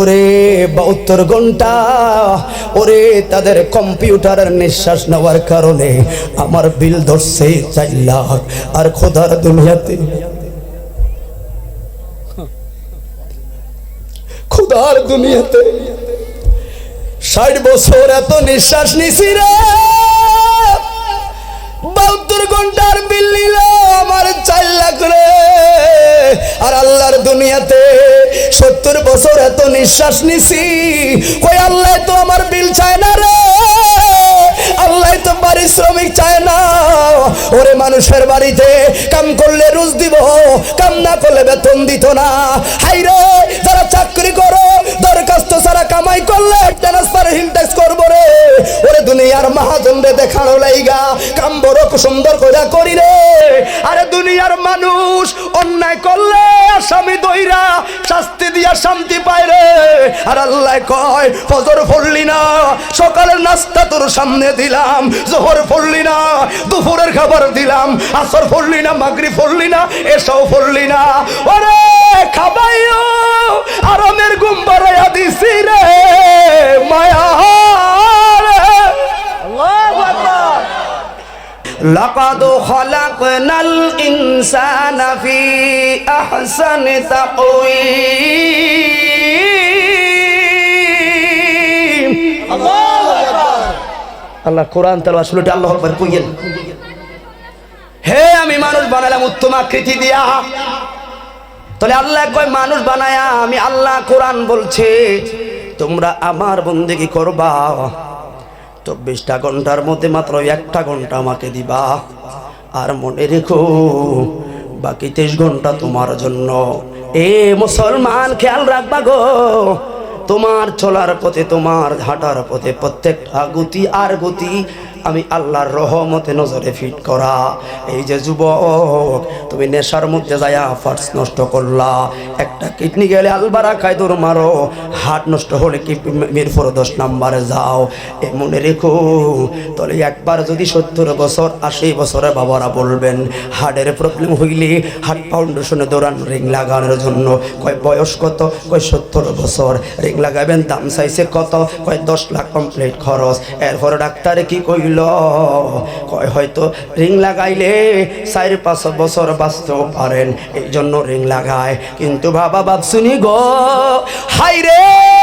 ওরে বাহাত্তর ঘণ্টা, ওরে তাদের কম্পিউটারের নিঃশ্বাস নেওয়ার কারণে আমার বিল ধরছে চার লাখ, আর খোদার দুনিয়াতে। খোদার দুনিয়াতে ষাট বছর এত নিঃশ্বাস নিছি রে। বাহাত্তর ঘণ্টার বিল নিল, আমার চার লাখ রে। আর আল্লাহর দুনিয়াতে সত্তর বছর এত নিঃশ্বাস নিছি। কই আল্লাহ তো আমার বিল চায় না রে। আল্লাহ তো পারিশ্রমিক চায় না। ওরে মানুষের বাড়িতে কাম করলে রোজ দিব, কাম না করলে বেতন দিত না। হাই রে, যারা চাকরি করো, দরখাস্ত ছাড়া কামাই করলে ট্রান্সফার রে। ওরে দুনিয়ার মাহাজন রে দেখানো লাইগা, কাম বড় সুন্দর করে করি রে। আরে দুনিয়ার মানুষ অন্যায় করলে আসামি দইরা শাস্তি দিয়া শান্তি পায় রে। আর আল্লাহ কয়, ফজর পড়লি না, সকালের নাস্তা তোর সামনে দিলাম জোহর পড়লি না দুপুরের খাবার দিলাম আসর পড়লি না মাগরি পড়লি না এসব পড়লি না ওরে খাবাইও আরামের ঘুম বাড়াইয়া দিছি রে মায়া রে। لقد خلقنا الإنسان في أحسن تقويم আল্লাহ কোরআন তাল আসলে আল্লাহ আকবার কইয়েন। হে আমি মানুষ বানালাম উত্তম আকৃতি দিয়া। তাহলে আল্লাহ কয়, মানুষ বানায়া আমি আল্লাহ কোরআন বলছে, তোমরা আমার বন্দেগি করবা। চব্বিশটা ঘণ্টার মধ্যে মাত্র একটা ঘণ্টা আমাকে দিবা। আর মনে রেখো, বাকি তেইশ ঘণ্টা তোমার জন্য। এ মুসলমান খেয়াল রাখবা গো তোমার চলার পথে তোমার হাঁটার পথে প্রত্যেকটা গতি আর গতি আমি আল্লাহর রহমতে নজরে ফিট করা। এই যে যুবক, তুমি নেশার মধ্যে যায়া ফার্স নষ্ট করলা। একটা কিডনি গেলে আলবারা খাই দৌড় মারো। হাট নষ্ট হলে কি মিরপুর দশ নাম্বারে যাও। এ মনে রেখো, তাহলে একবার যদি সত্তর বছর, আশি বছরে বাবারা বলবেন, হার্টের প্রবলেম হইলে হার্ট ফাউন্ডেশনে দৌড়ান, রিং লাগানোর জন্য। কয় বয়স কত? কয় সত্তর বছর। রিং লাগাবেন, দাম চাইছে কত? কয় দশ লাখ কমপ্লিট খরচ। এরপরে ডাক্তারে কি কইল? কয়, হয়তো রিং লাগাইলে চার, পাঁচ বছর বাঁচতেও পারেন এই জন্য রিং লাগায়। কিন্তু বাবা বাপ শুনি গো হাই রে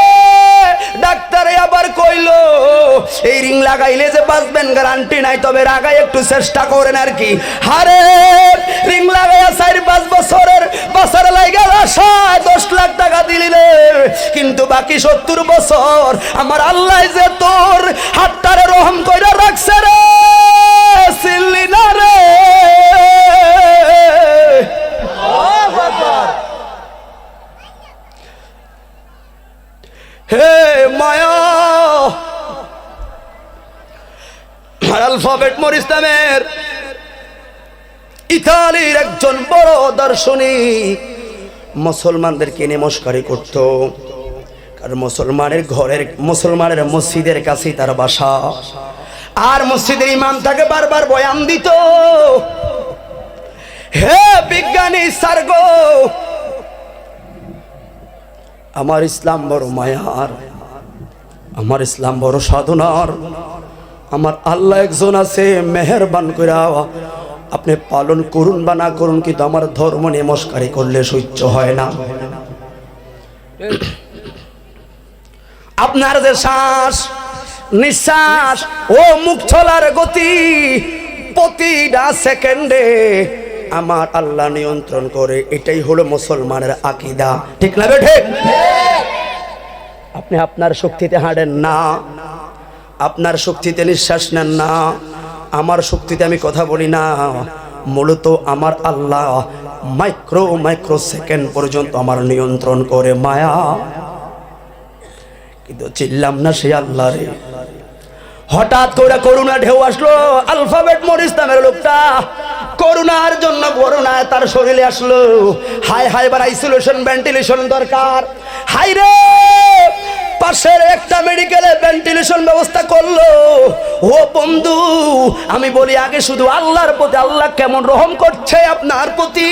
এই রিং লাগাইলে যে বাঁচবেন গ্যারান্টি নাই। তবে রাগাই একটু চেষ্টা করেন আর কি। হারে, রিং লাগাইয়া চার, পাঁচ বছরের বছর লাইগা আশায় দশ লাখ টাকা দিলে কিন্তু বাকি সত্তর বছর আমার আল্লাহ যে তোর হাতটারে রহম কইরা রাখছে রে। সিল্লি না রে। আলফাবেট মোর ইসলামের ইতালির একজন বড় দার্শনিক মুসলমানদেরকে নমস্কারী করত। কারণ মুসলমানের ঘরের, মুসলমানের মসজিদের কাছেই তার বাসা। আর মসজিদের ইমাম তাকে বারবার বয়ান দিত, হে বিজ্ঞানী সার্গো আমার ইসলাম বড় মায়ার, আমার ইসলাম বড় সাধনার। আমার আল্লাহ একজন আছে, মেহেরবান করে আপনি পালন করুন বা না করুন, কিন্তু আমার ধর্ম নমস্কারী করলে সহ্য হয় না। আপনার যে শ্বাস, নিঃশ্বাস, ও মুখ চলার গতি প্রতিটা সেকেন্ডে আমার আল্লাহ নিয়ন্ত্রণ করে, এটাই হলো মুসলমানের আকিদা। ঠিক না বেঠে? আপনি আপনার শক্তিতে হাঁটেন না। আপনার শক্তিতে নিঃশ্বাস নেন না। আমার শক্তিতে আমি কথা বলি না। মূলত আমার আল্লাহ মাইক্রো মাইক্রো সেকেন্ড পর্যন্ত আমার নিয়ন্ত্রণ করে মায়া। কিন্তু চিল্লাম না সে আল্লাহ রে। হঠাৎ করে করুণা ঢেউ আসলো, আলফাবেট মোর ইসলামের লোকটা। করুণার জন্য করুণায় তার শরীরে আসলো। হাই হাই বার আইসোলেশন ভেন্টিলেশন দরকার। হাই রে! পাশের একটা মেডিকেলে ভেন্টিলেশন ব্যবস্থা করল। ও বন্ধু, আমি বলি, আগে শুধু আল্লাহর প্রতি, আল্লাহ কেমন রহম করছে আপনার প্রতি?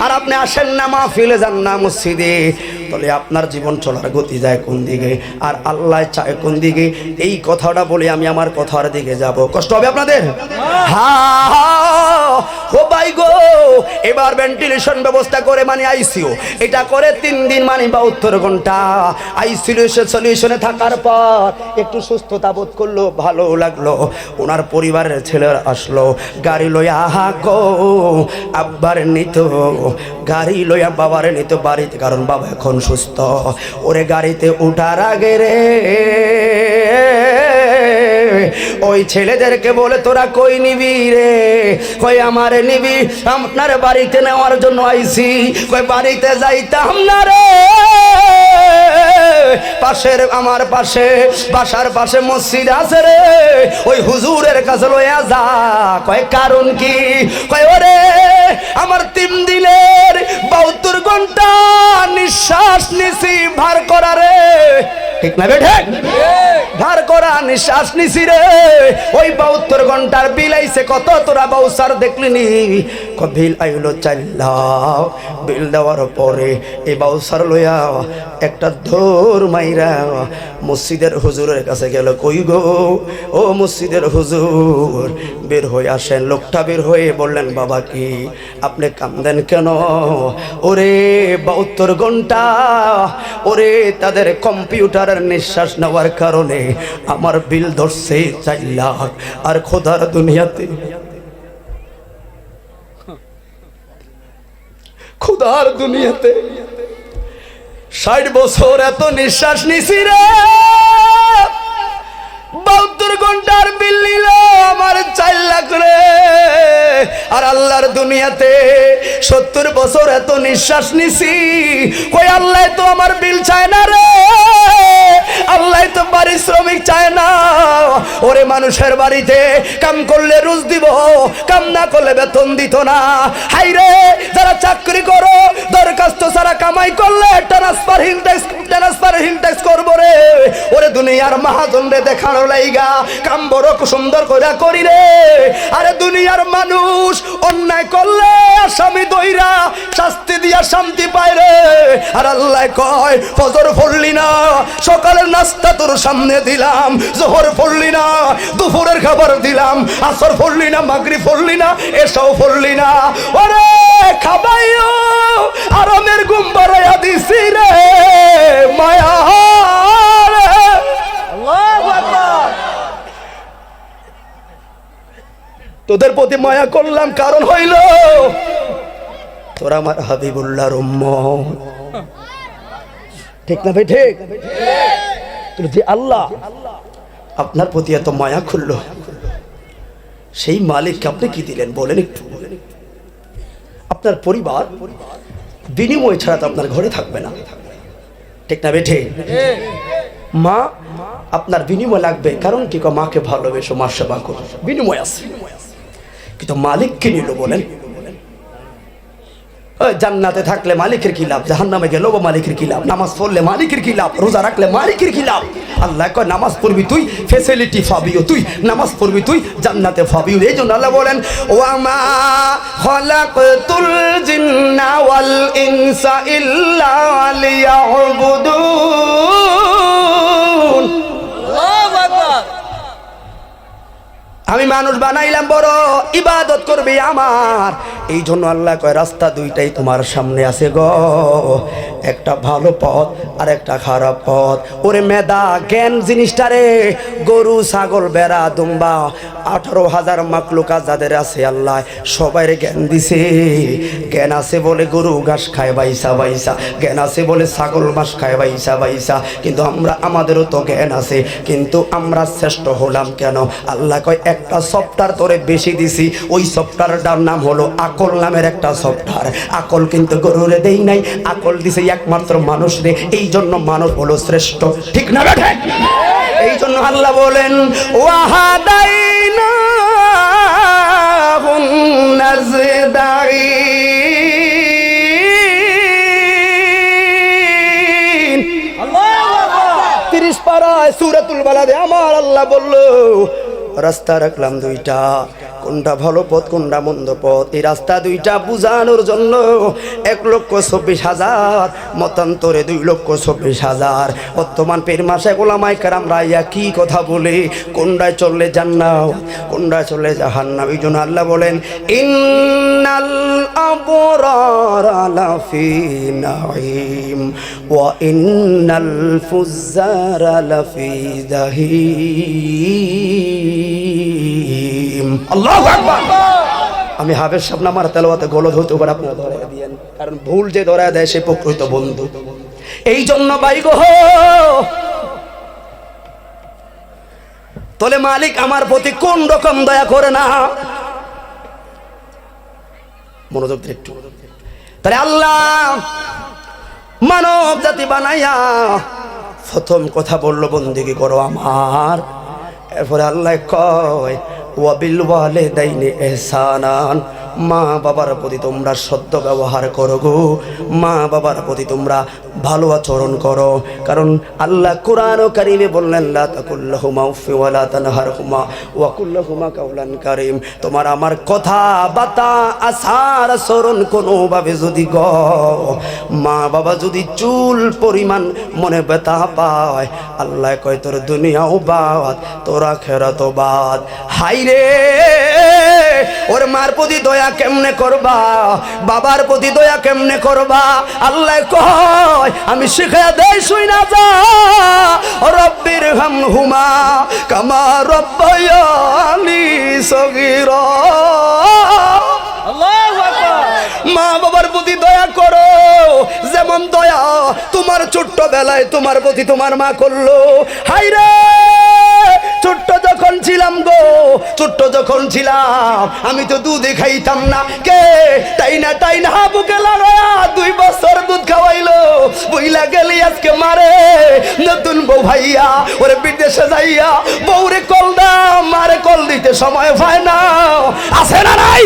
আর আপনি আসেন না মাহফিলে, যান না মসজিদে। তাহলে আপনার জীবন চলার গতি যায় কোন দিকে? আর আল্লাহ চায় কোন দিকে? এই কথাটা বলে আমি আমার কথার দিকে যাব। কষ্ট হবে আপনাদের? ভাই গো, এবার ভেন্টিলেশন ব্যবস্থা করে মানে আইসিও এটা করে তিন দিন মানে বাহাত্তর ঘণ্টা। আইসিইউ সলিউশনে থাকার পর একটু সুস্থতা বোধ করল, ভালো লাগল। ওনার পরিবারের ছেলেরা আসলো, গাড়ি লইয়া গো, আব্বার নিত, গাড়ি লইয়া বাবার নিত বাড়িতে। কারণ বাবা এখন সুস্থ ওরে গাড়িতে উঠার আগে রে। ওই ছেলেদেরকে বলে তোরা কই নিবি রে? কই আমারে নিবি আপনার বাড়িতে নেওয়ার জন্য আইছি। কই বাড়িতে যাইতাম না রে। পাশের আমার পাশে বাসার পাশে মসজিদ আছে রে। ওই হুজুরের কাছে লইয়া যা। কয় কারণ কি? কয় ওরে আমার তিন দিনের বাহাত্তর ঘণ্টা নিঃশ্বাস নিছি ভার করা রে। ঠিক না বেঠে ভার করা নিঃশ্বাস নিছি রে। ওই বাহাত্তর ঘণ্টার বিল আইছে কত তোরা বাউসার দেখলি নি ক বিল আইলো চাইলাও বিল দেওয়ার পরে এই বাউসার লইয়া একটা ধর মাইরা মসজিদের হুজুরের কাছে গেল, কই গো? ও মসজিদের হুজুর, বের হয়ে আসেন। লোকটা বের হয়ে বললেন, বাবা কি, আপনি কান্দেন কেন? ওরে বাহাত্তর ঘণ্টা, ওরে তাদের কম্পিউটারের নিঃশ্বাস নেওয়ার কারণে আমার বিল ধরছে। চার লাখ আর খোদার দুনিয়াতে। খোদার দুনিয়াতে। ষাট বছর এত নিঃশ্বাস নিছি রে। বাহাত্তর ঘণ্টার বিল নিল, আমার চার লাখ রে। আর আল্লাহর দুনিয়াতে সত্তর বছর এত নিঃশ্বাস নিছি। কই আল্লাহ তো আমার বিল চায় না রে। আল্লাহ তো পারিশ্রমিক চায় না। ওরে মানুষের বাড়িতে কাম করলে রুজ দিব, কাম না করলে বেতন দিত না। হাই রে, যারা চাকরি করো, দরখাস্ত ছাড়া কামাই করলে ট্রান্সফার হিল ট্যাক্স ট্রান্সফার হিল ট্যাক্স করব রে। ওরে দুনিয়ার মহাজন রে দেখানো লাইগা, কাম বড় সুন্দর করে করি আরে দুনিয়ার মানুষ অন্যায় করলে আসামি দইরা শাস্তি দিয়া শান্তি পায় আর আল্লাহ কয়, ফজর পড়লি না, সকালের নাস্তা তোর সামনে দিলাম, জোহর পড়লি না, দুপুরের খাবার দিলাম, আসর পড়লি না মাগরি পড়লি না, এসব পড়লি না। ওরে খাবাইও, আরামের ঘুম বাড়াইয়া দিছি রে, মায়া রে। তোদের প্রতি মায়া করলাম, কারণ হইল তোরা আমার হাবিবুল্লাহর ঠিক না ভাই, ঠিক? আল্লাহ আপনার প্রতি এত মায়া খুললো সেই মালিককে আপনি কি দিলেন বলেন একটু? আপনার পরিবার বিনিময় ছাড়া তো আপনার ঘরে থাকবে না। ঠিক না বেঠে মা, আপনার বিনিময় লাগবে, কারণ কি? মাকে ভালোবেসো মা সেবা করো। বিনিময় আছে। কিন্তু মালিককে নিল বলেন। জান্নাতে থাকলে মালিকের কি লাভ? জাহান নামে গেলেও মালিকের কি লাভ? নামাজ পড়লে মালিকের কি লাভ? রোজা রাখলে মালিকের কি লাভ? আল্লাহ কয়, নামাজ পড়বি তুই ফেসিলিটি পাবিও তুই, নামাজ পড়বি তুই, জান্নাতে পাবিও এই জন্য আল্লাহ বলেন, ওয়ামা খলাকতুল জিন্না ওয়াল ইনসা আমি মানুষ বানাইলাম, বড় ইবাদত করবে আমার। এই জন্য আল্লাহ কয়, রাস্তা দুইটাই তোমার সামনে আছে গো। একটা ভালো পথ আর একটা খারাপ পথ। ওরে মেদা জ্ঞান জিনিসটা রে। গরু, ছাগল বেড়া দুম্বা, আঠারো হাজার মাকলুকা যাদের আছে আল্লাহ, সবাই জ্ঞান দিছে। জ্ঞান আছে বলে গরু ঘাস খায় বাইসা বাইসা। জ্ঞান আছে বলে ছাগল মাস খায় বাইসা বাইসা। কিন্তু আমরা, আমাদেরও তো জ্ঞান আছে। কিন্তু আমরা শ্রেষ্ঠ হলাম কেন? আল্লাহ কয় একটা সফটওয়্যার তোরে বেশি দিছি। ওই সফটওয়্যারটার নাম হলো আকল নামের একটা সফটওয়্যার আকল কিন্তু গরুরে দেই নাই আকল দিছে একমাত্র মানুষ রে এই জন্য মানুষ হলো শ্রেষ্ঠ। ঠিক না বেঠে এই জন্য আল্লাহ বলেন ওয়াহাদাইনা নাজদাইন তিরিশ পাড়ায় সুরাতুল বালাদে আমার আল্লাহ বলল রাস্তা রাখলাম দুইটা। কোনটা ভালো পথ, কোনটা মন্দ পথ? এই রাস্তা দুইটা বুঝানোর জন্য এক লক্ষ চব্বিশ হাজার, মতান্তরে দুই লক্ষ চব্বিশ হাজার। বর্তমান পের মাসে গোলামাই কারাম রাইয়া কি কথা বলে, কোনটায় চললে জান্নাও কোনটায় চললে জাহান্নাম? এই জন্য আল্লাহ বলেন, ইন্নাল লাফি নাঈম, ওয়া ইন্নাল ফুজ্জার লাফি জাহিম। আমি হাফেজ সাহেব আমার তেলাওয়াতে গলদ হতে পারে, আপনারা ধরায় দিয়েন। কারণ ভুল যে ধরায় দেয় সে প্রকৃত বন্ধু। এই জন্য ভাই গো তলে মালিক আমার প্রতি কোন রকম দয়া করে না। মনোযোগ একটু। তাহলে আল্লাহ মানব জাতি বানাইয়া প্রথম কথা বলল, বন্দিগি করো আমার। এরপরে আল্লাহ কয় ওয়াবিল ওয়ালে দাইনে এহসানান। মা বাবার প্রতি তোমরা সদ্য ব্যবহার করো গো। মা বাবার প্রতি তোমরা ভালো আচরণ করো। কারণ আল্লাহ কোরআন ও কারিমে বললেন, লা তাকুল্লাহুমা উফি ওয়ালা তানহারহুমা ওয়া কুল্লাহুমা কাউলান কারীম। তোমার আমার কথা, বাতা, আসার আচরণ কোনোভাবে যদি গ মা বাবা যদি চুল পরিমাণ মনে ব্যথা পায়, আল্লাহ কয়, তোর দুনিয়াও বাদ, তোরা খেরাত বাদ। হাই রে! ওর মার প্রতি দয়া কেমনে করবা? বাবার প্রতি দয়া কেমনে করবা? আল্লাহ কয় আমি শিখে দেই শুই না যা। রব্বির হাম হুমা কামা রব্বায়ানি সগীরা। মা বাবার প্রতি দয়া করো। যেমন দয়া তোমার ছোট্ট বেলায় তোমার প্রতি তোমার মা করল। হাই রে ছোট্ট যখন ছিলাম গো, ছোট্ট যখন ছিলাম, আমি তো দুধে খাইতাম না। কে? তাই না তাই না, বুকে লাগায়া দুই বছর দুধ খাওয়াইলো। বইলা গেলি আজকে মারে, নতুন বউ ভাইয়া, ওরে বিদেশে যাইয়া বউরে কল দাও মারে কল দিতে সময় পায় না। আছে না নাই?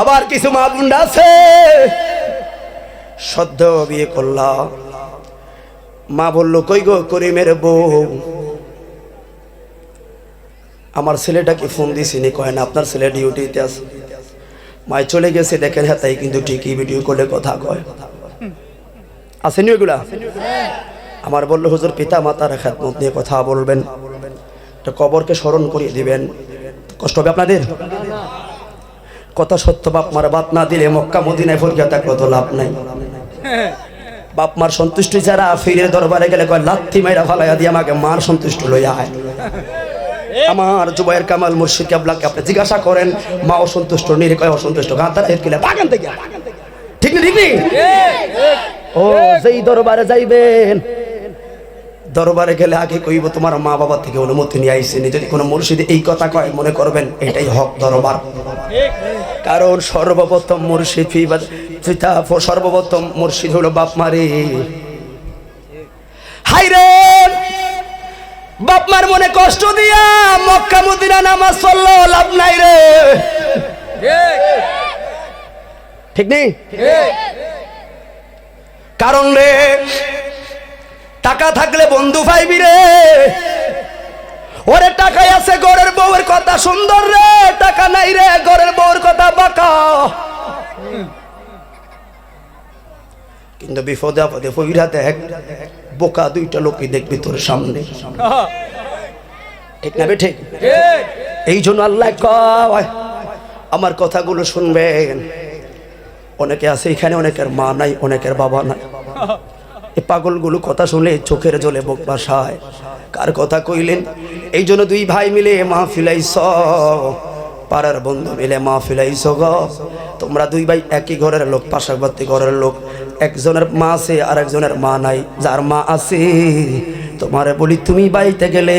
আবার কিছু মা আছে। সদ্য বিয়ে করলাম। মা বলল, কই গো করিমের বউ? আমার ছেলেটাকে ফোন দিছিনি কয় না, আপনার ছেলে ডিউটিতে আছে। মায় চলে গেছে, দেখেন হ্যাঁ তাই কিন্তু ঠিকই ভিডিও করলে কথা কয়। আসেনি ওইগুলা আমার বলল, হুজুর, পিতা মাতার খেদমত নিয়ে কথা বলবেন। একটা কবরকে স্মরণ করিয়ে দিবেন। কষ্ট হবে আপনাদের? কথা সত্য, বাপ মার বাপ না দিলে মক্কা, মদিনায় ফরিয়া থাকলে তো লাভ নাই। বাপ মার সন্তুষ্টি ছাড়া ফিরে দরবারে গেলে কয় লাথি মাইরা ফালাইয়া দিয়ে আমাকে মার সন্তুষ্ট লইয়া আয়। আমার জুবাইর কামাল মুর্শিদ কাবলাকে আপনি জিজ্ঞাসা করেন মা অসন্তুষ্ট নিরে কয় অসন্তুষ্ট গাঁতার এর কিলে বাগান থেকে ঠিক না ঠিক নেই ও যেই দরবারে যাইবেন দরবারে গেলে আগে কইব তোমার মা বাবা থেকে অনুমতি নিয়ে আইসেনি যদি কোনো মুর্শিদ এই কথা কয় মনে করবেন এটাই হক দরবার। কারণ সর্বপ্রথম মুর্শিদ পিতা সর্বপ্রথম মুর্শিদ হলো বাপ মারে হাই রে! বাপ মার মনে কষ্ট দিয়া মক্কা মদিনা নামাজ পড়ল, লাভ নাই রে। ঠিক নেই? কারণ রে, টাকা থাকলে বন্ধু পাইবি রে। ওরে টাকাই আছে গড়ের বউয়ের কথা, সুন্দর রে। টাকা নাই রে, গড়ের বউয়ের কথা বাঁকা। কিন্তু বিপদে আপদে ফইরা দেখ বোকা দুইটা লোকই দেখবি তোর সামনে। ঠিক না ঠিক এই জন্য আল্লাহ আমার কথাগুলো শুনবেন। অনেকে আছে এখানে, অনেকের মা নাই, অনেকের বাবা নাই। এই পাগলগুলো কথা শুনলে চোখের জলে বুক বাসায়। কার কথা কইলেন? এই জন্য দুই ভাই মিলে মা ফিলাইছ পাড়ার বন্ধু মিলে মা ফিলাইছ গ। তোমরা দুই ভাই একই ঘরের লোক, পাশাপাশি ঘরের লোক। একজনের মা আছে আর একজনের মা নাই, যার মা আছে, তোমারে বলি তুমি বাড়িতে গেলে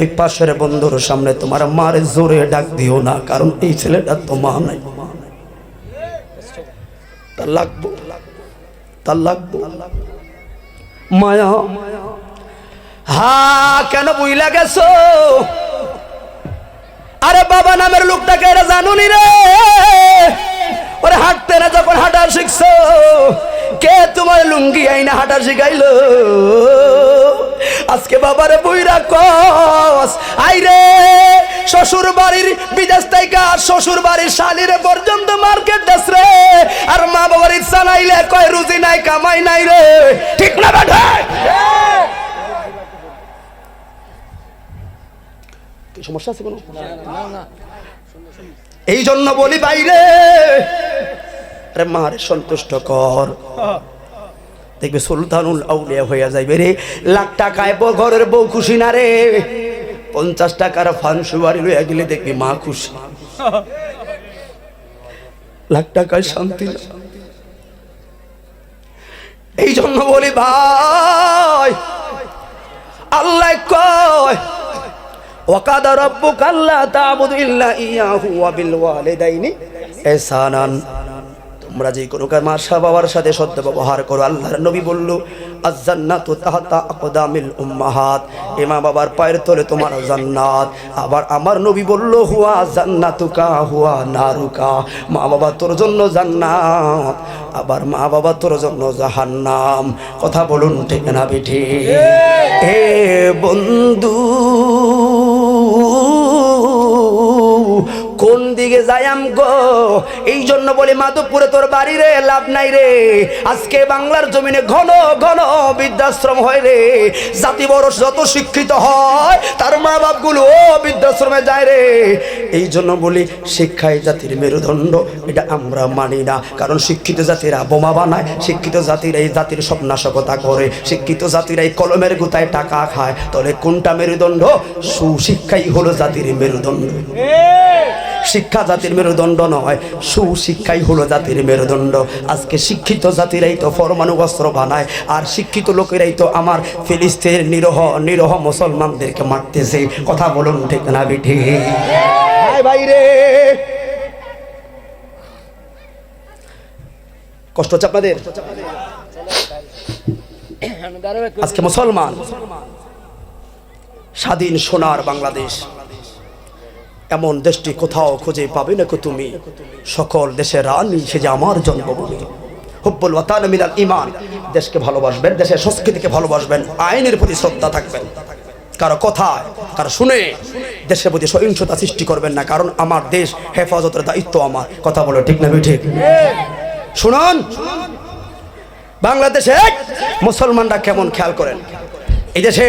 ওই পাশের বন্ধুর সামনে তোমার মার জোরে ডাক দিও না, কারণ এই ছেলেটা তো মা নাই। আরে বাবা, নামের লোকটাকে জানুনি রে। লুঙ্গি আইনা হাঁটা শিখাইলো। আজকে বাবারে বইরা কস, আইরে শ্বশুর বাড়ির বিদেশ থেকে শ্বশুর বাড়ির শালিরে পর্যন্ত মার্কেট দেশ রে। আর মা বাবার ইচ্ছা নাইলে কয় রুজি নাই, কামাই নাই রে। ঠিক না বেটা সমস্যা আছে কোনো? এই জন্য বলি বাইরে। মারে সন্তুষ্ট কর। দেখবে সুলতানুল আউলিয়া হইয়া যাইবে রে লাখ টাকায় বউ ঘরের বউ খুশি না রে পঞ্চাশ টাকার ফানসু বাড়ি লইয়া গেলে দেখবি মা খুশি লাখ টাকায় শান্তি না। এই জন্য বলি ভাই আল্লাহ কয় وقد ربك الا تعبد الا اياه وبالوالدين احسانا তোমরা যে কোনো মাসা বাবার সাথে সদ্য ব্যবহার করো। আল্লাহর নবী বলল তাহতা বাবার পায়ের তলে তোমার আবার আমার নবী বলল, হুয়া হুয়া মা বাবা, তোর জন্য আবার মা বাবা, তোর জন্য কথা বলুন ঠিক না, বেঠি? হে বন্ধু দিকে যায়াম গো। এই জন্য বলি, মাধবপুরে তোর বাড়ি রে, লাভ নাই রে। আজকে বাংলার জমিনে ঘন ঘন বৃদ্ধাশ্রম হয় রে। জাতি বড় যত শিক্ষিত হয়, তার মা বাপগুলো বৃদ্ধাশ্রমে যায় রে। এই জন্য বলি, শিক্ষাই জাতির মেরুদণ্ড, এটা আমরা মানি না। কারণ শিক্ষিত জাতিরা বোমা বানায়, শিক্ষিত জাতিরা এই জাতির সব নাশকতা করে, শিক্ষিত জাতিরা এই কলমের গুতায় টাকা খায়। তাহলে কোনটা মেরুদণ্ড? সুশিক্ষাই হলো জাতির মেরুদণ্ড। শিক্ষা জাতির মেরুদণ্ড নয়, সুশিক্ষাই হলো জাতির মেরুদণ্ড। আজকে শিক্ষিত জাতিরাই তো পরমাণু অস্ত্র বানায়, আর শিক্ষিত লোকেরাই তো আমার ফিলিস্তিনের নিরহ নিরহ মুসলমানদেরকে মারতেছে। কথা বলুন ঠিক না, বিঠি। হায় ভাই রে। কষ্ট হচ্ছে আপনাদের? আজকে মুসলমান, স্বাধীন সোনার বাংলাদেশ। এমন দেশটি কোথাও খুঁজে পাবে না তুমি। সকল দেশের রানী, সে যে আমার জন্মভূমি। হুব্বুল ওয়াতান মিনাল ইমান দেশকে ভালোবাসবেন, দেশের সংস্কৃতিকে ভালোবাসবেন, আইনের প্রতি শ্রদ্ধা থাকবেন। কারও কথায়, কারও শুনে দেশের প্রতি সহিংসতা সৃষ্টি করবেন না, কারণ আমার দেশ হেফাজতের দায়িত্ব আমার। কথা বলে, ঠিক না ঠিক? শুনুন। বাংলাদেশে মুসলমানরা কেমন খেয়াল করেন? এই দেশে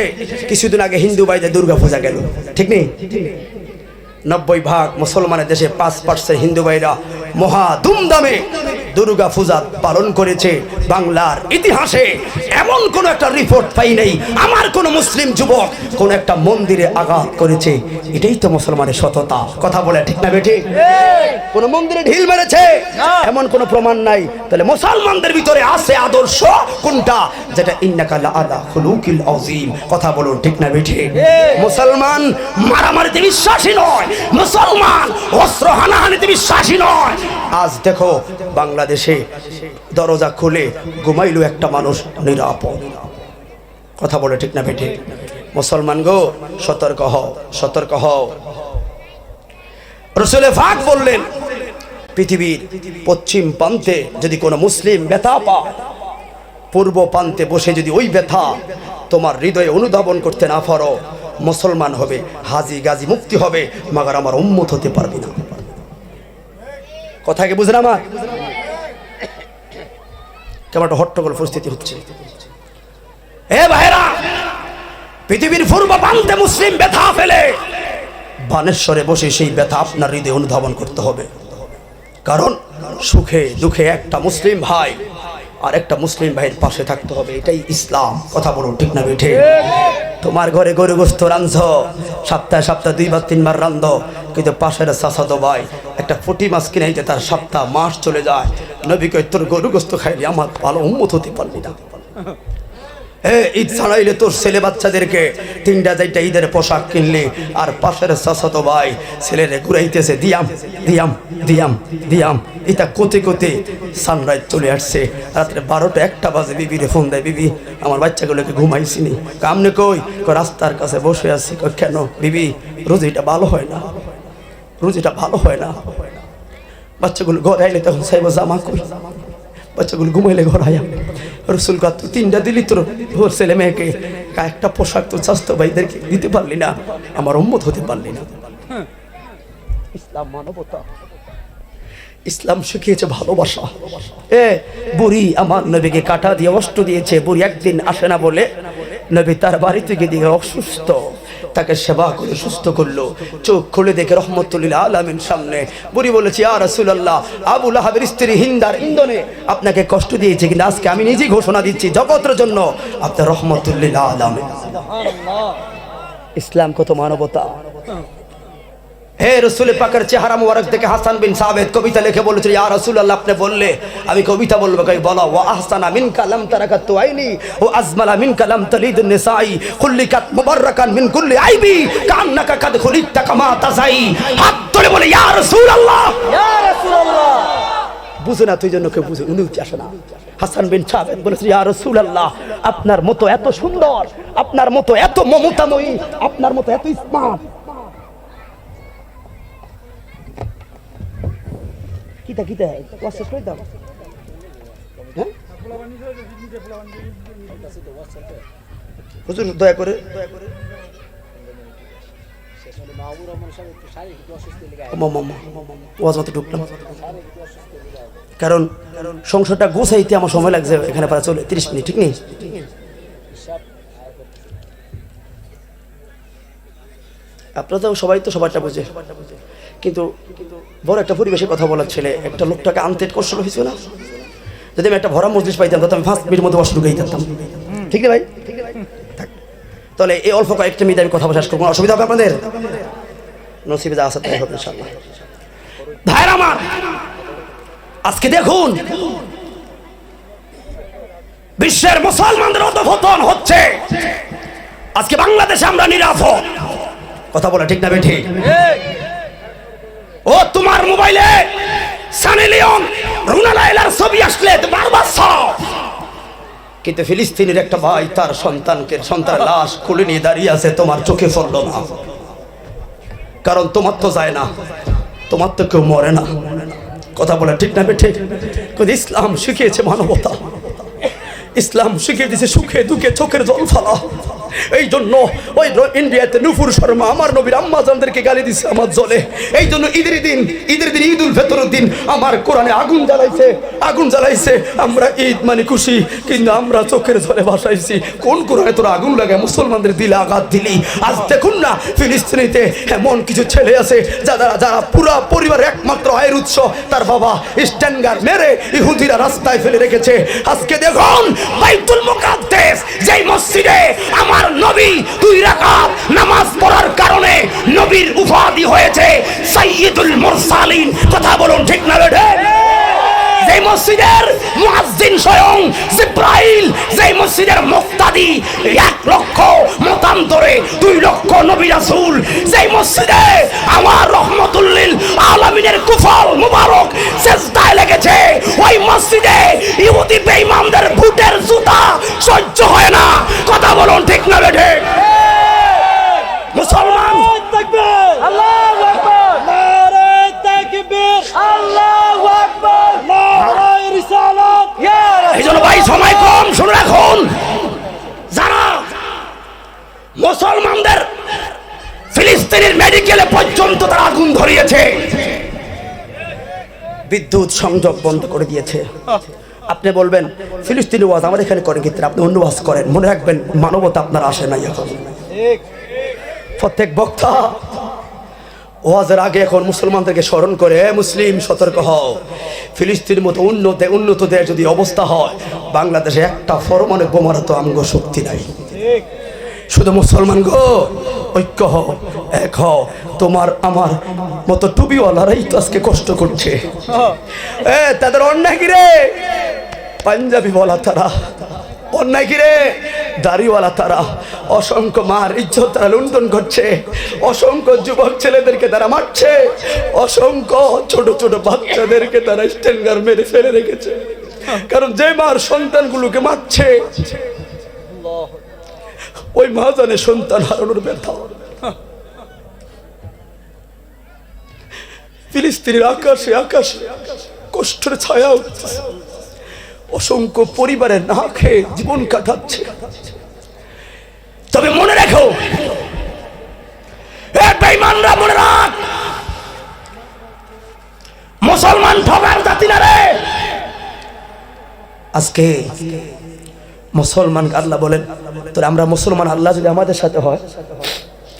কিছুদিন আগে হিন্দু ভাইদের দুর্গা পূজা গেল। ঠিক নেই? নব্বই ভাগ মুসলমানের দেশে পাঁচ পার্সেন্ট হিন্দু ভাইরা মহা ধুমধামে দুর্গা পূজা পালন করেছে বাংলার ইতিহাসে। এমন কোন একটা রিপোর্ট পাই নাই। আমার কোন মুসলিম যুবক কোন একটা মন্দিরে আঘাত করেছে। এটাই তো মুসলমানের সততা। কথা বলে ঠিক না বেঠি? কোন মন্দিরে ঢিল মেরেছে? এমন কোন প্রমাণ নাই। তাহলে মুসলমানদের ভিতরে আছে আদর্শ কোনটা? যেটা ইন্নাকালা আলা খুলুকিল আযীম। কথা বলুন ঠিক না বেঠি? মুসলমান মারামারিতে বিশ্বাসী নয়। মুসলমান অস্ত্র হানাহানিতে বিশ্বাসী নয়। আজ দেখো বাংলাদেশে দরজা খুলে ঘুমাইলো একটা মানুষ নিরাপদ। কথা বলে ঠিক না বেঠে? মুসলমান গো, সতর্ক হও সতর্ক হও। রসুলে ফাক বললেন, পৃথিবীর পশ্চিম প্রান্তে যদি কোনো মুসলিম ব্যথা পায়, পূর্ব প্রান্তে বসে যদি ওই ব্যথা তোমার হৃদয়ে অনুধাবন করতে না পারো, মুসলমান হবে, হাজি গাজি মুক্তি হবে, মাগার আমার উম্মত হতে পারবি না। কথা কি বুঝলেন আমার কেমন একটা হট্টগোল পরিস্থিতি হচ্ছে। এ ভাইরা পৃথিবীর পূর্ব প্রান্তে মুসলিম ব্যথা ফেলে। বানেশ্বরে বসে সেই ব্যথা আপনার হৃদয়ে অনুধাবন করতে হবে। কারণ সুখে দুঃখে একটা মুসলিম ভাই আর একটা মুসলিম ভাইয়ের পাশে থাকতে হবে, এটাই ইসলাম। কথা বলুন, ঠিক না বেঠে? তোমার ঘরে গরু গোস্ত রান্ধ, সপ্তাহে সপ্তাহে দুইবার, তিনবার রান্ধ, কিন্তু পাশের চাষাতো ভাই একটা ফুটি মাছ কিনে যে তার সপ্তাহ, মাস চলে যায়। নবীকে তোর গরু গোস্ত খাইলে, আমার ভালো উন্মত হতে পারলি না। ঈদ ছাড়াইলে তোর ছেলে বাচ্চাদেরকে তিনটা চারটা ঈদের পোশাক কিনলি, আর পাশের চাচাতো ভাই ছেলেরে ঘুরাইতেছে, দিয়াম দিয়াম দিয়াম দিয়াম। এটা কোতে কোতে সানরাইজ চলে আসছে। রাত্রে বারোটা একটা বাজে বিবিরে ফোন দেয়, বিবি, আমার বাচ্চাগুলোকে ঘুমাইছিনি। কামনে কই? রাস্তার কাছে বসে আছি। কেন? বিবি, রুজিটা ভালো হয় না। রুজিটা ভালো হয় না। বাচ্চাগুলো ঘরে আইলে তখন সাইব জামা কই? বাচ্চাগুলো ঘুমাইলে ঘর আয়া। রসুল কত তিনটা দিলি তোর তোর ছেলে মেয়েকে। একটা পোশাক তো স্বাস্থ্য ভাইদেরকে দিতে পারলি না, আমার উম্মত হতে পারলি না। ইসলাম মানবতা। ইসলাম শিখিয়েছে ভালোবাসা। এ, বুড়ি আমার নবীকে কাটা দিয়ে অষ্ট দিয়েছে, বুড়ি একদিন আসে না বলে নবী তার বাড়ি থেকে দিয়ে অসুস্থ। তাকে সেবা করে সুস্থ করল। চোখ খুলে দেখে রহমতুল্লিল আলমের সামনে বুড়ি বলেছি আর রসুল্লাহ আবুল আহাবের স্ত্রী হিন্দার ইন্দনে আপনাকে কষ্ট দিয়েছে কিন্তু আজকে আমি নিজেই ঘোষণা দিচ্ছি জগতের জন্য আপনার রহমতুল্লিল আলম ইসলাম কত মানবতা? হে রসুল পাকের চেহারা মুবারক থেকে হাসান বিন সাবেদ কবিতা লিখে বলেছিল ইয়া রাসূল আল্লাহ আপনি বললে আমি কবিতা বলব। কই বলো ওয়া আহসানা মিন কালাম তারাকাত আইনি ও আজমালা মিন কালাম তালিদুন নিসাই। খুল্লিকাত মুবাররাকান মিন কুল্লি আইবি কান্নাকা কাদ খুলিকতা কামা তাজাই। হাত ধরে বলে ইয়া রাসূল আল্লাহ বুঝে না তুই জন্য কেউ বুঝে উনি আসে না? হাসান বিন সাবেদ বলেছে ইয়া রাসূল আল্লাহ আপনার মতো এত সুন্দর আপনার মতো এত মমতাময়ী আপনার মতো এত স্মার্ট কিতা কিতা ওয়াজ শেষ করে দাও হ্যাঁ হুজুর দয়া করে কারণ সংসারটা গোছাইতে আমার সময় লাগছে, এখানে প্রায় চলে, তিরিশ মিনিট, ঠিক নেই আপনারা তো সবাই তো সবারটা বুঝে। কিন্তু বড় একটা পরিবেশে কথা বলার ছেলে, একটা লোকটাকে আনতে কষ্ট হয়েছিল না? যদি আমি একটা ভরা মজলিস পাইতাম, তাহলে আমি ফার্স্ট মিনিটের মধ্যে বসে ঢুকেই যেতাম ঠিক ভাই? তাহলে এই অল্প কয়েকটা মিনিট আমি কথা শেষ করব। অসুবিধা হবে আপনাদের? নসিবে আছে তাই হবে ভাইর আমার, আজকে দেখুন, বিশ্বের মুসলমানদের অধপতন হচ্ছে। আজকে বাংলাদেশে আমরা নিরাপদ। কথা বলা ঠিক না বে ঠিক ও তোমার মোবাইলে সানি লিওন, রুনা লাইলার ছবি আসলে বারবার সব। কিন্তু ফিলিস্তিনের একটা ভাই, তার সন্তানকে সন্তান লাশ খুলে নিয়ে দাঁড়িয়ে আছে, তোমার চোখে পড়ল না। কারণ তোমার তো যায় না, তোমার তো কেউ মরে না। কথা বলে ঠিক না ঠিক ইসলাম শিখিয়েছে মানবতা। ইসলাম শিখিয়ে দিয়েছে সুখে দুঃখে চোখের জল ফালা। এই জন্য ওই ইন্ডিয়াতে নুপুর শর্মা, আমার নবীর আম্মা জানদেরকে গালি দিছে আমার জলে। এই জন্য ঈদের দিন ঈদের দিন ঈদ উল ফেতরের দিন আমার কোরআনে আগুন জ্বালাইছে আগুন জ্বালাইছে। আমরা ঈদ মানে খুশি, কিন্তু আমরা চোখের জলে ভাসাইছি। কোন কোরআনে তোরা আগুন লাগে? মুসলমানদের দিলে আঘাত দিলি। আজ দেখুন না, ফিলিস্তিনিতে এমন কিছু ছেলে আছে, যারা যারা পুরা পরিবারের একমাত্র আয়ের উৎস। তার বাবা স্ট্যান্ডার মেরে ইহুদিরা রাস্তায় ফেলে রেখেছে। আজকে দেখুন বাইতুল মুকাদ্দেস, যেই মসজিদে আমার নবী দুই রাকাত নামাজ পড়ার কারণে নবীর উপাধি হয়েছে সাইয়্যিদুল মুরসালিন। কথা বলুন ঠিক না বেঠে? মসজিদের মুয়াজ্জিন স্বয়ং জিব্রাইল যে মসজিদের মুক্তাদি এক লক্ষ মতান্তরে দুই লক্ষ নবী রাসূল যে মসজিদে আমার রহমতুল্লিল আলামিনের কুফল মুবারক সেজদায় লেগেছে ওই মসজিদে ইহুদি বেঈমানদের বুটের জুতা সহ্য হয় না। কথা বলুন ঠিক না বেঠে মুসলমান? আল্লাহু আকবার নারে তাকবীর আল্লাহু আকবার নারে রিসালাত ইয়া এই জন্য ভাই সময় কম শুনে রাখুন। যারা মুসলমানদের ফিলিস্তিনের মেডিকেলে পর্যন্ত তারা আগুন ধরিয়েছে বিদ্যুৎ সংযোগ বন্ধ করে দিয়েছে। আপনি বলবেন ফিলিস্তিনি ওয়াজ আমার এখানে করেন কিন্তু আপনি অন্য ওয়াজ করেন। মনে রাখবেন মানবতা আপনার আসে নাই এখন। প্রত্যেক বক্তা ওয়াজের আগে এখন মুসলমানদেরকে স্মরণ করে "এ মুসলিম, সতর্ক হও। ফিলিস্তিনের মতো উন্নত উন্নত দেশ যদি অবস্থা হয়, বাংলাদেশে একটা ফরমানে বোমার তো শক্তি নাই। শুধু মুসলমান গো, ঐক্য হও, এক হও। তোমার আমার মতো টুবিওয়ালারাই তো আজকে কষ্ট করছে। এ, তাদের অন্যায় কি রে? পাঞ্জাবি বলা তারা। অন্যায় কি রে? দাড়িওয়ালা তারা, অসংখ্য মার ইজ্জত তারা লুণ্ঠন করছে, অসংখ্য যুবক ছেলেদেরকে তারা মারছে, অসংখ্য ছোট ছোট বাচ্চাদেরকে তারা স্ট্যান্ডার মেরে ফেলে রেখেছে। কারণ যে মার সন্তানগুলোকে মারছে, ওই মা জানে সন্তান হারানোর ব্যথা। ফিলিস্তিনের আকাশে আকাশে কষ্টের ছায়া উঠছে অসংখ্য পরিবারের না খেয়ে জীবন কাটাচ্ছে। তবে মনে রেখো মনে রাখ, মুসলমান ঠগার জাতি না রে। আজকে মুসলমান আল্লাহ বলেন, তোরে আমরা মুসলমান আল্লাহ যদি আমাদের সাথে হয়,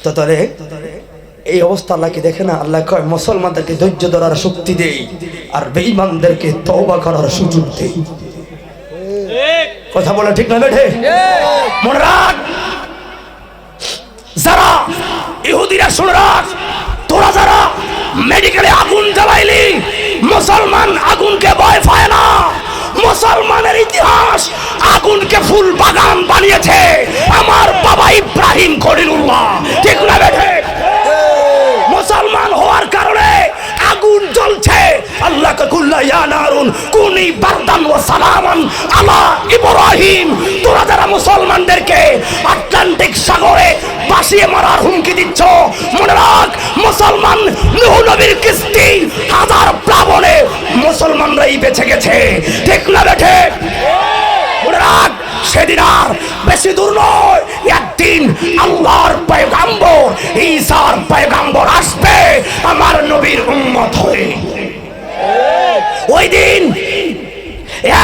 তো তোরে এই অবস্থা আল্লাহকে দেখে না? আল্লাহ কয়, মুসলমানদেরকে ধৈর্য ধরার শক্তি দেই আর বেঈমানদেরকে তওবা করার সুযোগ দেই। কথা বলে ঠিক না বেঠে? মনে রাখ। যারা ইহুদিরা শুনে রাখ, তোরা যারা মেডিকেলে আগুন জ্বালাইলি, মুসলমান আগুনকে ভয় পায় না। মুসলমানের ইতিহাস আগুনকে ফুল বাগান বানিয়েছে। আমার বাবা ইব্রাহিম খলিলুল্লাহ। ঠিক না বেঠে? মুসলমান হওয়ার কারণে আগুন জ্বলছে। আল্লাহ কুল্লা ইয়া নারুন, কুনি বারদান ওয়া সালামান। ইব্রাহিম তোরা যারা মুসলমানদেরকে আটলান্টিক সাগরে ভাসিয়ে মারার হুমকি দিচ্ছ, মনে রাখ, মুসলমান নূহ নবীর কিস্তি হাজার প্লাবনে মুসলমানরাই বেঁচে গেছে। ঠিক না বেঠে মনে রাখ, সেদিন আর বেশি দূর নয়, একদিন আল্লাহর পয়গাম্বর ঈসার পয়গাম্বর আসবে আমার নবীর উম্মত হয়ে। ওই দিন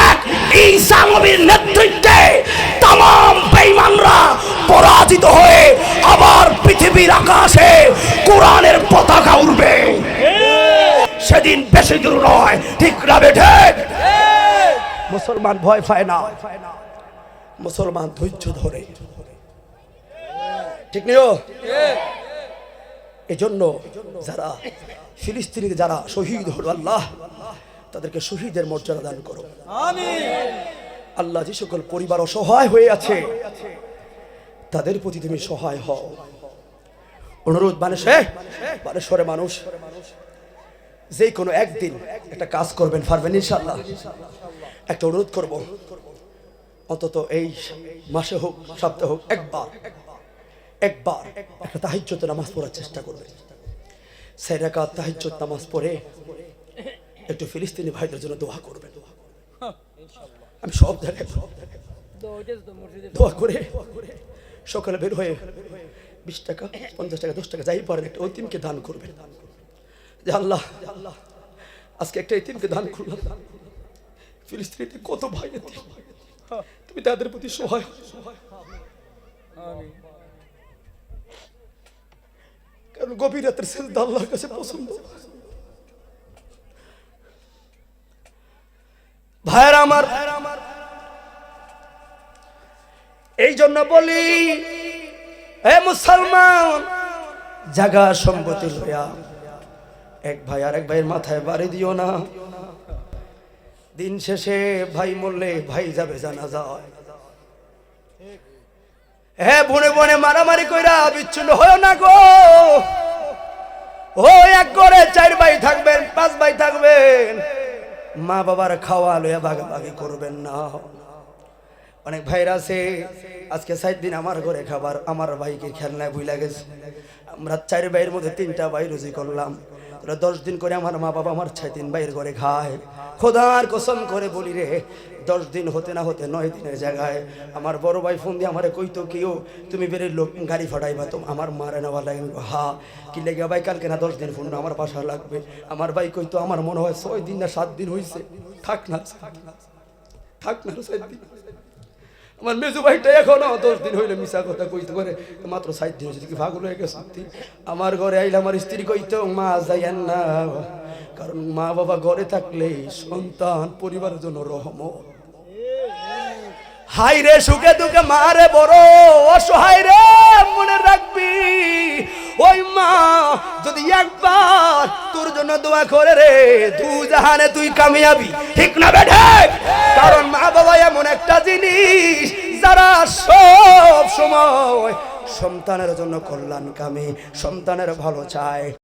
এক ঈসা নবীর নেতৃত্বে তাম বেঈমানরা পরাজিত হয়ে আবার পৃথিবীর আকাশে কোরআনের পতাকা উড়বে। সেদিন বেশি দূর নয়, ঠিক না বেঠে মুসলমান ভয় পায় না। মুসলমান ধৈর্য ধরে। ঠিক নিও এই জন্য যারা ফিলিস্তিনিতে যারা শহীদ হলো আল্লাহ তাদেরকে শহীদের মর্যাদা দান করো। আল্লাহ যে সকল পরিবার অসহায় হয়ে আছে তাদের প্রতি তুমি সহায় হও। অনুরোধ মানুষে মানুষরে মানুষ যে কোনো একদিন একটা কাজ করবেন পারবেন ইনশাল্লাহ একটা অনুরোধ করব অন্তত এই মাসে হোক সপ্তাহে হোক একবার একবার একটা তাহিজ্যত নামাজ পড়ার চেষ্টা করবেন। সেই রেখা তাহিজ্যত নামাজ পড়ে একটু ফিলিস্তিনি ভাইদের জন্য দোয়া করবেন আমি সব জায়গায় দোয়া করে সকালে বের হয়ে বিশ টাকা, পঞ্চাশ টাকা, দশ টাকা যাই পারেন, একটা ঐতিমকে দান করবেন যে আল্লাহ, আজকে একটা ইতিমকে দান করলাম ফিলিস্তিনিতে কত ভাই। তুমি তাদের প্রতি সহায়। কারণ গভীর রাতের সেজদা আল্লাহর কাছে পছন্দ ভাইয়ের আমার এই জন্য বলি এ মুসলমান, জাগা সম্পত্তি লইয়া এক ভাই আর এক ভাইয়ের মাথায় বাড়ি দিও না। দিন শেষে ভাই মরলে ভাই যাবে, জানা যায়। হ্যাঁ বনে বনে মারামারি কইরা বিচ্ছিন্ন হয় না গো। ও এক করে চার ভাই থাকবেন, পাঁচ ভাই থাকবেন। মা বাবার খাওয়া লইয়া ভাগাভাগি করবেন না। অনেক ভাইরা আছে, আজকে সাত দিন আমার ঘরে খাবার, আমার ভাইকে খেলনায় ভুলে গেছে। আমরা চার ভাইয়ের মধ্যে তিনটা ভাই রুজি করলাম। তোরা দশ দিন করে আমার মা বাবা আমার ছয় দিন ভাইয়ের ঘরে খায়। খোদার কসম করে বলি রে, দশ দিন হতে না হতে নয় দিনের জায়গায় আমার বড় ভাই ফোন দিয়ে আমারে কইতো কেউ তুমি বেরে লোক গাড়ি ফাটাইবা, তো আমার মারে নেওয়া লাগে হা, কি লেগে ভাই, কালকে না দশ দিন ফোন আমার বাসা লাগবে? আমার ভাই কইতো, আমার মনে হয় ছয় দিন না সাত দিন হয়েছে থাক না থাক না সাত দিন। আমার মেজু ভাইটা এখন দশ দিন হইলে মিশা কথা কইতে পারে। মাত্র ষাট দিন হয়েছে কি ভাগুলো হয়ে গেছে। আমার ঘরে আইলে আমার স্ত্রী কইতো, মা যাইয়েন না কারণ মা বাবা ঘরে থাকলে সন্তান পরিবারের জন্য রহমত। হাই রে সুখে দুঃখে মারে বড় অসহায় রে, মনে রাখবি। ওই মা, যদি একবার তোর জন্য দোয়া করে রে, দু জাহানে তুই কামিয়াবি। ঠিক না বেঠে কারণ মা বাবা এমন একটা জিনিস, যারা সব সময় সন্তানের জন্য কল্যাণ কামে সন্তানের ভালো চায়।